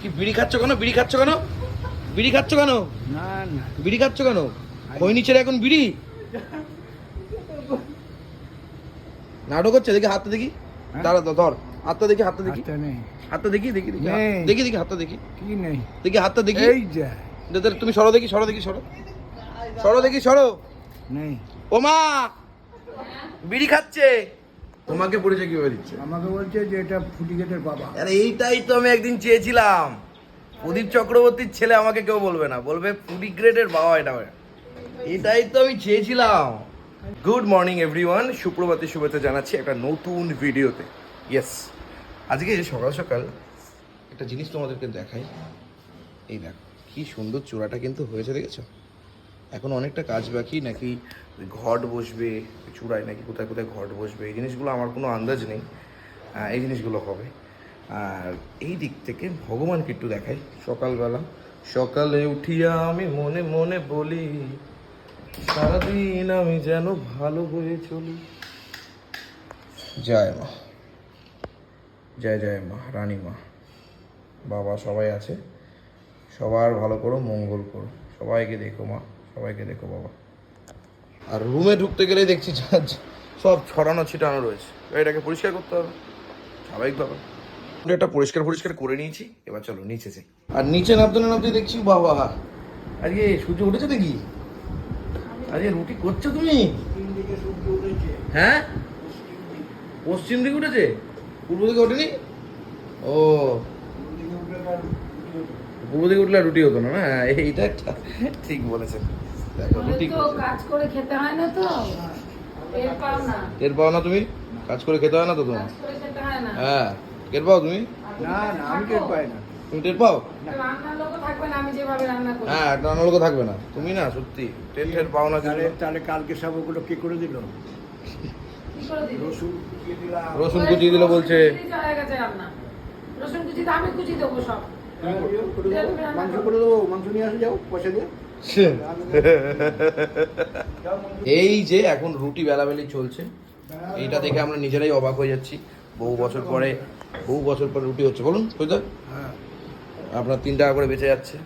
কি বিড়ি খাচ্ছ কেন? বিড়ি খাচ্ছ কেন? বিড়ি খাচ্ছ কেন? না না। বিড়ি খাচ্ছ কেন? খৈনি ছেড়ে এখন বিড়ি? নাটক হচ্ছে দেখি হাতটা দেখি। হ্যাঁ? দাঁড়া তো ধর। হাতটা দেখি হাতটা দেখি। হাতটা দেখি দেখি দেখি। দেখি দেখি হাতটা দেখি। কি নেই? দেখি হাতটা দেখি। এই যা। দে, দে, তুমি সরো দেখি সরো দেখি সরো। সরো দেখি সরো। নেই। ও মা বিড়ি খাচ্ছে। তোমাকে পরিচয় কীভাবে দিচ্ছে? আমাকে বলছে যে এটা ফুটিগেটের বাবা। আরে এইটাই তো আমি একদিন চেয়েছিলাম। প্রদীপ চক্রবর্তীর ছেলে আমাকে কেউ বলবে না। বলবে ফুডি গ্রেডের বাবা এটা এটাই তো আমি চেয়েছিলাম। গুড মর্নিং এভরিওয়ান সুপ্রভাতে শুভেচ্ছা জানাচ্ছি একটা নতুন ভিডিওতে। ইয়েস আজকে সকাল সকাল একটা জিনিস তোমাদেরকে দেখাই। এই দেখো কি সুন্দর চূড়াটা কিন্তু হয়েছে দেখেছ? এখন অনেকটা কাজ বাকি, নাকি ঘট বসবে, চূড়ায় নাকি কোথায় কোথায় ঘট বসবে, এই জিনিসগুলো আমার কোনো আন্দাজ নেই। এই জিনিসগুলো হবে। আর এই দিক থেকে ভগবানকে একটু দেখাই সকালবেলা। সকালে উঠিয়া আমি মনে মনে বলি, সারাদিন আমি যেন ভালো হয়ে চলি। জয় মা। জয় জয় মা, রানী মা। বাবা সবাই আছে। সবার ভালো করো, মঙ্গল করো। সবাইকে দেখো মা। সবাইকে দেখো বাবা। আর রুমে ঢুকতে গেলেই দেখছি সব ছড়ানো ছিটানো রয়েছে। এটাকে পরিষ্কার করতে হবে। স্বাভাবিক ব্যাপার। এটা পরিষ্কার পরিষ্কার করে নিয়েছি। এবার চলো নিচে যাই। আর নিচে নামতে না নামতে দেখছি, বাবা। আজকে সূর্য উঠেছে দেখি? আজকে রুটি করছ তুমি? হ্যাঁ? পশ্চিম দিকে উঠেছে? পূর্ব দিকে ওঠেনি? ও। পূর্ব দিকে উঠলে রুটি হতো না। না এইটা একটা ঠিক বলেছেন। রুটি তো কাজ করে খেতে হয় না তো। এর পাও না। টের পাও না তুমি? কাজ করে খেতে হয় না তো তোমার? কাজ করে খেতে হয় না। হ্যাঁ। টের পাও তুমি? না না আমি টের পাই না। তুমি টের পাও? রান্নার লোকও থাকবে না আমি যেভাবে রান্না করি। হ্যাঁ অন্য লোক থাকবে না। তুমি না সত্যি টের টের পাও না তাহলে তাহলে কালকে সব ওগুলো কে করে দিল? কি করে দিবি? রসুন কুচিয়ে দিলে বলছে। রসুন কুচি হয়ে কুচি আমি কুচি দেবো সব। করে মাংস করে দেবো মাংস নিয়ে আসে যাও পয়সা দিয়ে। এই যে এখন রুটি বেলাবেলি চলছে এইটা দেখে আমরা নিজেরাই অবাক হয়ে যাচ্ছি। বহু বছর পরে বহু বছর পরে রুটি হচ্ছে। বলুন হ্যাঁ আপনার তিন টাকা করে বেঁচে যাচ্ছে।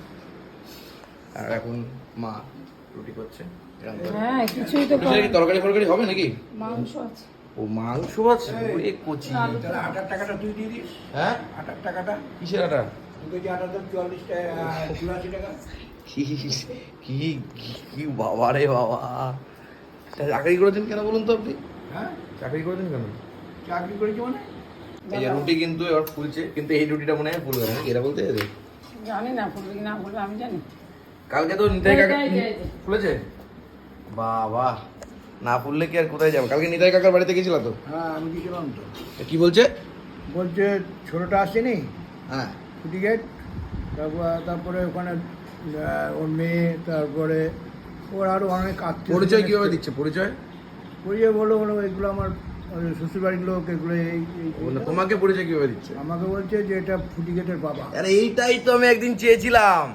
আর এখন মা রুটি করছে। হ্যাঁ তরকারি ফরকারি হবে নাকি? মাংস আছে। ও মাংস আছে? ওরে কচি। আটার টাকাটা তুই দিয়ে দিস। হ্যাঁ? আটার টাকাটা। কিসের আটা? কেজি আটার দাম চুয়াল্লিশ টাকা চুরাশি টাকা। কি কি কি বাবা রে বাবা। তা চাকরি করেছেন কেন বলুন তো আপনি? হ্যাঁ চাকরি করেছেন কেন? চাকরি করেছি মানে? এই যে রুটি কিন্তু এবার ফুলছে কিন্তু এই রুটিটা মনে হয় ফুলবে না এরা বলতে হবে জানি না ফুলবে কি না ফুলবে আমি জানি। কালকে তো নিতাই কাকা। ফুলেছে? বাবা না ফুললে কি আর কোথায় যাব? কালকে নিতাই কাকার বাড়িতে গেছিল তো? হ্যাঁ আমি গেছিলাম তো। তা কি বলছে? বলছে ছোটোটা আসেনি? হ্যাঁ। ফুটিগেট তারপর তারপরে ওখানে ওর মেয়ে তারপরে ওর আরও অনেক আত্মীয় পরিচয় কীভাবে দিচ্ছে? পরিচয়? পরিচয় বলো বলো এগুলো আমার শ্বশুরবাড়ির লোক এগুলো এই এই- তোমাকে পরিচয় কীভাবে দিচ্ছে? আমাকে বলছে যে এটা ফুটিগেটের বাবা। আরে এইটাই তো আমি একদিন চেয়েছিলাম।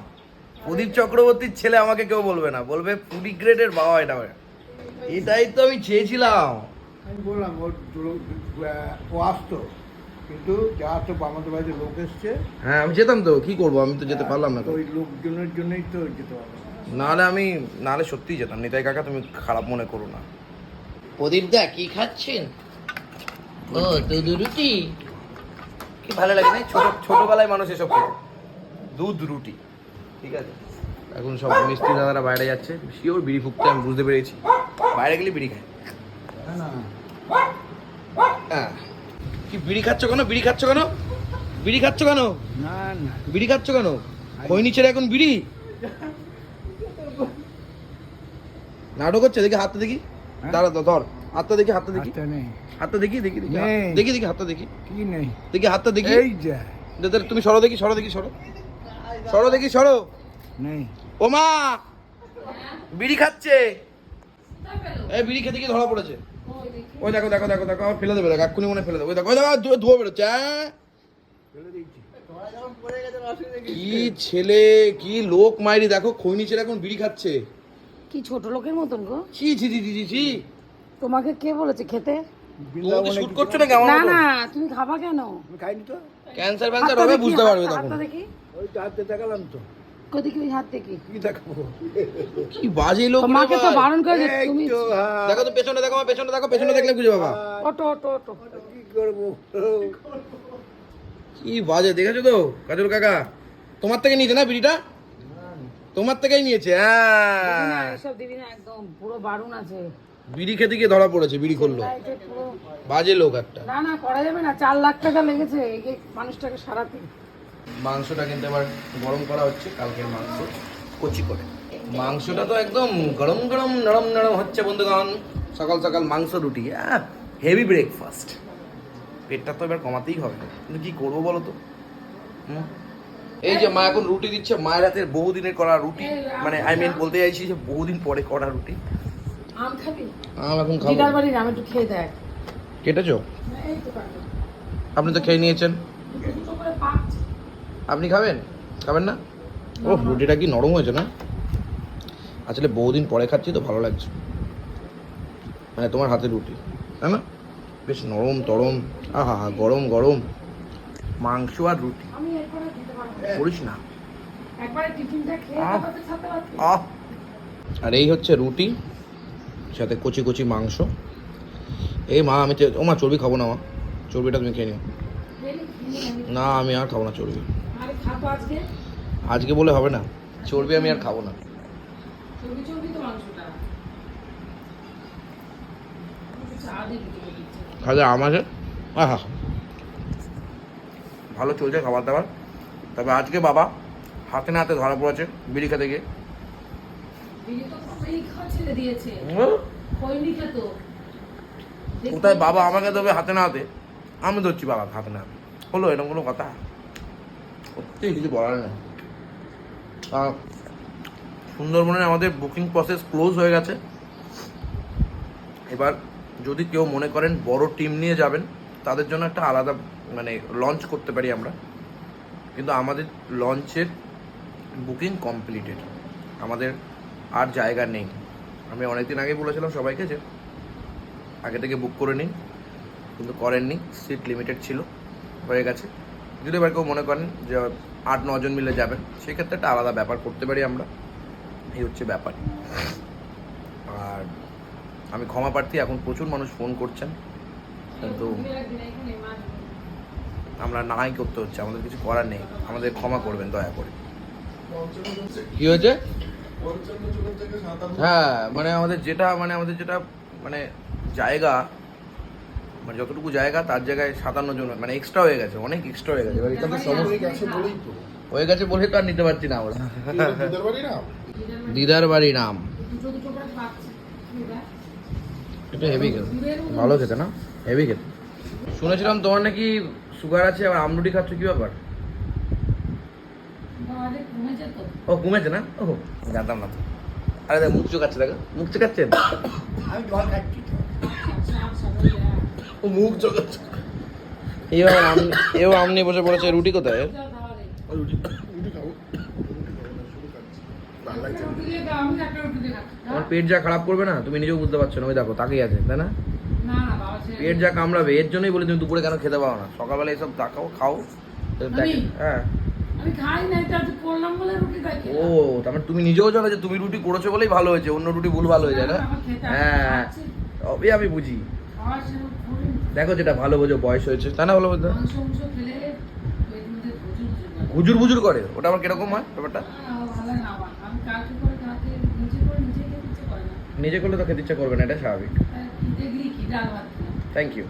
প্রদীপ চক্রবর্তীর ছেলে আমাকে কেউ বলবে না। বলবে ফুডি গ্রেডের বাবা এটা এটাই তো আমি চেয়েছিলাম। আমি বললাম ওর ও আসতো। কিন্তু যা তো আমাদের বাড়িতে লোক এসছে। হ্যাঁ আমি যেতাম তো কি করব? আমি তো যেতে পারলাম না তো। ওই লোকজনের জন্যই তো যেতে পারলাম নাহলে আমি নাহলে সত্যিই যেতাম নিতাই কাকা তুমি খারাপ মনে করো না। প্রদীপ দা কি খাচ্ছেন? ও দুধ। রুটি? কি ভালো লাগে না? ছোট ছোটবেলায় মানুষ এসব খেত। দুধ রুটি ঠিক আছে? এখন সব মিস্ত্রি দাদারা বাইরে যাচ্ছে। শিওর বিড়ি ফুকতে আমি বুঝতে পেরেছি। বাইরে গেলে বিড়ি খায়। হ্যাঁ। কি বিড়ি খাচ্ছ কেন? বিড়ি খাচ্ছ কেন? বিড়ি খাচ্ছ কেন? না না। বিড়ি খাচ্ছ কেন? খৈনি ছেড়ে এখন বিড়ি? নাটক হচ্ছে দেখি হাতটা দেখি। হ্যাঁ? দাঁড়া তো ধর। হাতটা দেখি হাতটা দেখি। হাতটা দেখি দেখি দেখি। দেখি দেখি হাতটা দেখি। কি নেই? দেখি হাতটা দেখি। এই যা। তুমি সরো দেখি সরো দেখি সরো। সরো দেখি সরো। নেই। ও মা বিড়ি খাচ্ছে। এই বিড়ি খেতে গিয়ে ধরা পড়েছে। ওই দেখো দেখো দেখো দেখো আমার ফেলে দেবে দেখো এক্ষুনি মনে ফেলে দেবে। ওই দেখো ওই দেখো ধুয়ে- ধুয়ে বেরোচ্ছে হ্যাঁ কি ছেলে কি লোক মাইরি দেখো খৈনি ছেলে এখন বিড়ি খাচ্ছে। কি ছোট লোকের মতন গো? ছি ছি ছি ছি, ছি তোমাকে কে বলেছে খেতে? শুট করছ নাকি আমার না? না তুমি খাবা কেন? আমি খাইনি তো। ক্যান্সার ফ্যান্সার হবে বুঝতে পারবে তখন। দেখি। তো হাতে দেখালাম তো। কি হাত থেকে? কি দেখাবো? কি বাজে লোক মাকে তো বারণ করে তুমি হ্যাঁ। দেখো তো পেছনে দেখো পেছনে দেখো পেছনে দেখলে বুঝে বাবা। Auto auto auto. কি করব? কি বাজে দেখেছ তো কাজল কাকা? তোমার থেকে নিয়েছে না বিড়িটা? তোমার থেকেই নিয়েছে হ্যাঁ। এসব দিবি না একদম পুরো বারণ আছে। বিড়ি খেতে গিয়ে ধরা পড়েছে বিড়ি করল। বাজে লোক একটা। না না করা যাবে না চার লাখ টাকা লেগেছে এই মানুষটাকে সারাতে। মাংসটা কিন্তু এবার গরম করা হচ্ছে কালকের মাংস কচি করে। মাংসটা তো একদম গরম গরম নরম নরম হচ্ছে বন্ধুগণ। সকাল সকাল মাংস রুটি হেভি ব্রেকফাস্ট পেটটা তো এবার কমাতেই হবে। কিন্তু কি করব বলো তো? এই যে মা এখন রুটি দিচ্ছে মায়ের হাতের বহুদিনের করা রুটি। মানে আই মিন বলতে চাইছি যে বহুদিন পরে করা রুটি। আম খাবি? আম এখন দিদার খাব বাড়ির আম একটু খেয়ে দেখ। কেটেছো। আপনি তো খেয়ে নিয়েছেন। আপনি খাবেন? খাবেন না? ও রুটিটা কি নরম হয়েছে না? আসলে বহুদিন পরে খাচ্ছি তো ভালো লাগছে। মানে তোমার হাতে রুটি তাই না? বেশ নরম তরম আহা হা গরম গরম। মাংস আর রুটি। না। করিস না। আর এই হচ্ছে রুটি সাথে কচি কচি মাংস। এই মা আমি ও মা চর্বি খাব না মা। চর্বিটা তুমি খেয়ে নিও। না আমি আর খাব না চর্বি। খাব আজকে? আজকে বলে হবে না। চর্বি আমি আর খাব না। চর্বি চর্বি তো মাংসটা। খাওয়া আমাকে আহা। ভালো চলছে খাবার দাবার তবে আজকে বাবা হাতে না হাতে ধরা পড়েছে বিড়ি খেতে গিয়ে। কোথায় বাবা আমাকে দেবে হাতে না হাতে? আমি ধরছি বাবা হাতে না হাতে। হলো এরকম কোনো কথা? সত্যি কিছু বলার নেই। আহ, সুন্দরবনে আমাদের বুকিং প্রসেস ক্লোজ হয়ে গেছে। এবার যদি কেউ মনে করেন বড় টিম নিয়ে যাবেন তাদের জন্য একটা আলাদা মানে লঞ্চ করতে পারি আমরা। কিন্তু আমাদের লঞ্চের বুকিং কমপ্লিটেড আমাদের আর জায়গা নেই। আমি অনেকদিন আগে বলেছিলাম সবাইকে যে আগে থেকে বুক করে নিন। কিন্তু করেননি সিট লিমিটেড ছিল। হয়ে গেছে। যদি এবার কেউ মনে করেন যে আট নজন মিলে যাবেন সেক্ষেত্রে একটা আলাদা ব্যাপার করতে পারি আমরা। এই হচ্ছে ব্যাপার। আর আমি ক্ষমা প্রার্থী এখন প্রচুর মানুষ ফোন করছেন। কিন্তু আমরা নাই করতে হচ্ছে আমাদের কিছু করার নেই। আমাদের ক্ষমা করবেন দয়া করে। কি হয়েছে? হ্যাঁ মানে আমাদের যেটা মানে আমাদের যেটা মানে জায়গা মানে যতটুকু জায়গা তার জায়গায় সাতান্ন জন মানে এক্সট্রা হয়ে গেছে অনেক এক্সট্রা হয়ে গেছে। এবার তো সমস্যা গেছে বলেই তো। হয়ে গেছে বলে তো আর নিতে পারছি না আমরা। দিদার বাড়ি নাম? এটা হেভি খেতে। ভালো খেতে না? হেভি খেতে। শুনেছিলাম তোমার নাকি সুগার আছে আবার আমরুটি খাচ্ছ কি ব্যাপার? ও কমেছে না? ও জানতাম না আরে দেখ মুখ চোখাচ্ছে দেখো। মুখ চোখাচ্ছেন আমি জল খাচ্ছি। মুখ চোখাচ্ছে এইবার আম এও আম নিয়ে বসে পড়েছে রুটি কোথায়? রুটি খাব। রুটি খাব আমার পেট যা খারাপ করবে না তুমি নিজেও বুঝতে পারছ না ওই দেখো তাকেই আছে তাই না? না না বাবা ছেড়ে পেট যা কামড়াবে এর জন্যই বলি তুমি দুপুরে কেন খেতে পারো না? সকালবেলা এসব দেখাও খাও দেখ- হ্যাঁ। আমি খাই না এটা তো করলাম বলে রুটি খাই ও তার মানে তুমি নিজেও জানো যে তুমি রুটি করেছ বলেই ভালো হয়েছে অন্য রুটি ভুল ভালো হয়ে যায় না? হ্যাঁ। আমি বুঝি। দেখো যেটা ভালো বোঝো বয়স হয়েছে। তা না ভালো বোঝো? হুজুর বুজুর করে ওটা আমার কীরকম হয় ব্যাপারটা? নিজে করলে তো খেতে ইচ্ছা করবে না এটা স্বাভাবিক। Thank you